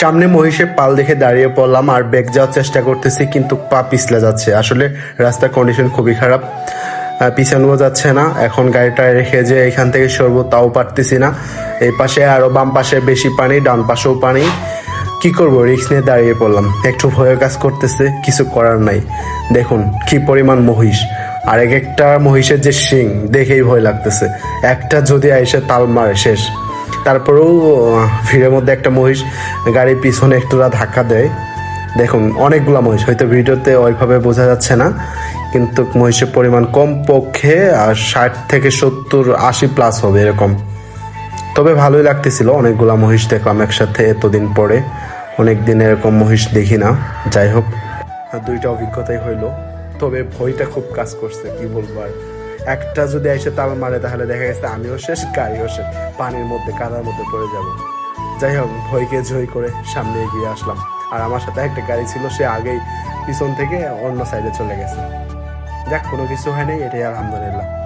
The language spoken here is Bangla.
সামনে মহিষের পাল দেখে দাঁড়িয়ে পড়লাম আর বেগ যাওয়ার চেষ্টা করতেছি, কিন্তু পা পিছলে যাচ্ছে। আসলে রাস্তার কন্ডিশন খুবই খারাপ। পিছানো যাচ্ছে না। এখন গাড়িটা রেখে যে এখান থেকে সরবো তাও পারতেছি না। এই পাশে আরও বাম পাশে বেশি পানি, ডান পাশেও পানি। কি করব? রিক্স নিয়ে দাঁড়িয়ে পড়লাম। একটু ভয়ের কাজ করতেছে, কিছু করার নাই। দেখুন, কি পরিমাণ মহিষ। আর এক একটা মহিষের যে শিং, দেখেই ভয় লাগতেছে। একটা যদি এসে তাল মারে, শেষ। তারপরেও ভিড়ের মধ্যে একটা মহিষ গাড়ির পিছনে একটুরা ধাক্কা দেয়। দেখুন, অনেকগুলা মহিষ, হয়তো ভিডিওতে ওইভাবে বোঝা যাচ্ছে না, কিন্তু মহিষের পরিমাণ কম পক্ষে আর ষাট থেকে সত্তর, আশি প্লাস হবে এরকম। তবে ভালোই লাগতেছিল, অনেকগুলা মহিষ দেখলাম একসাথে এতদিন পরে। অনেক দিন এরকম মহিষ দেখি না, যাই হোক। দুইটা অভিজ্ঞতাই হইল, তবে ভয়টা খুব কাজ করছে, কি বলব আর। একটা যদি এসে তাল মারে, তাহলে দেখা গেছে আমিও শেষ, গাড়িও শেষ, পানির মধ্যে, কাদার মধ্যে পড়ে যাব। যাই হোক, ভয়কে জয় করে সামনে এগিয়ে আসলাম। আর আমার সাথে একটা গাড়ি ছিল, সে আগেই পিছন থেকে অন্য সাইডে চলে গেছে। দেখ কোনো কিছু হয়নি এটাই আলহামদুলিল্লাহ।